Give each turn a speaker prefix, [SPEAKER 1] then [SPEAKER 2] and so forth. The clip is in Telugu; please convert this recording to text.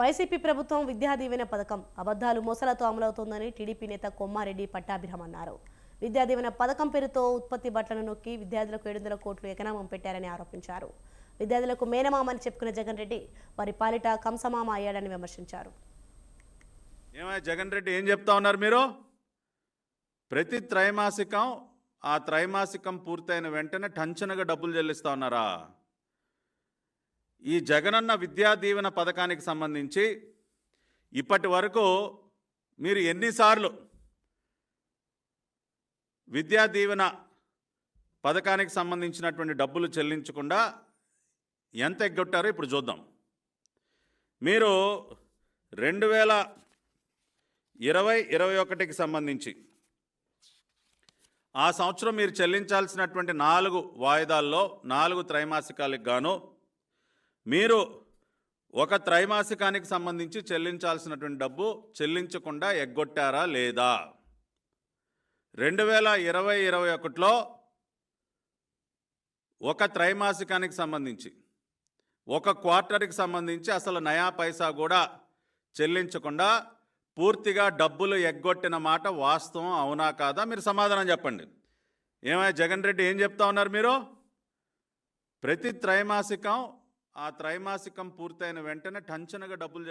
[SPEAKER 1] వైసీపీ ప్రభుత్వం విద్యా దీవెన పథకం. అబద్ధాలు మోసలతో అమలవుతోందని టీడీపీ నేత కొమ్మారెడ్డి పట్టాభిరామ్ అన్నారు విద్యా దీవెన పథకం పేరుతో ఉత్పత్తి బట్టలను నొక్కి విద్యార్థులకు ఏడు వందల కోట్లు ఎకనామం పెట్టారని ఆరోపించారు. విద్యార్థులకు మేనమామని చెప్పుకున్న జగన్ రెడ్డి వారి పాలిట కంసమామ అయ్యాడని విమర్శించారు.
[SPEAKER 2] జగన్ రెడ్డి ఏం చెప్తా ఉన్నారు మీరు? ప్రతి త్రైమాసికం ఆ త్రైమాసికం పూర్తయిన వెంటనే టంచనగా డబ్బులు చెల్లిస్తా ఉన్నారా? ఈ జగనన్న విద్యా దీవెన పథకానికి సంబంధించి ఇప్పటి వరకు మీరు ఎన్నిసార్లు విద్యా దీవెన పథకానికి సంబంధించినటువంటి డబ్బులు చెల్లించకుండా ఎంత ఎగ్గొట్టారో ఇప్పుడు చూద్దాం. మీరు రెండు వేల ఇరవై ఇరవై ఒకటికి సంబంధించి ఆ సంవత్సరం మీరు చెల్లించాల్సినటువంటి నాలుగు వాయిదాల్లో నాలుగు త్రైమాసికాలకు గాను మీరు ఒక త్రైమాసికానికి సంబంధించి చెల్లించాల్సినటువంటి డబ్బు చెల్లించకుండా ఎగ్గొట్టారా లేదా? రెండు వేల ఇరవై ఇరవై ఒకటిలో ఒక త్రైమాసికానికి సంబంధించి ఒక క్వార్టర్కి సంబంధించి అసలు నయా పైసా కూడా చెల్లించకుండా పూర్తిగా డబ్బులు ఎగ్గొట్టిన మాట వాస్తవం అవునా కాదా? మీరు సమాధానం చెప్పండి. ఏమైనా జగన్ రెడ్డి ఏం చెప్తా ఉన్నారు మీరు? ప్రతి త్రైమాసికం ఆ త్రైమాసికం పూర్తయిన వెంటనే టంచనగా డబ్బులు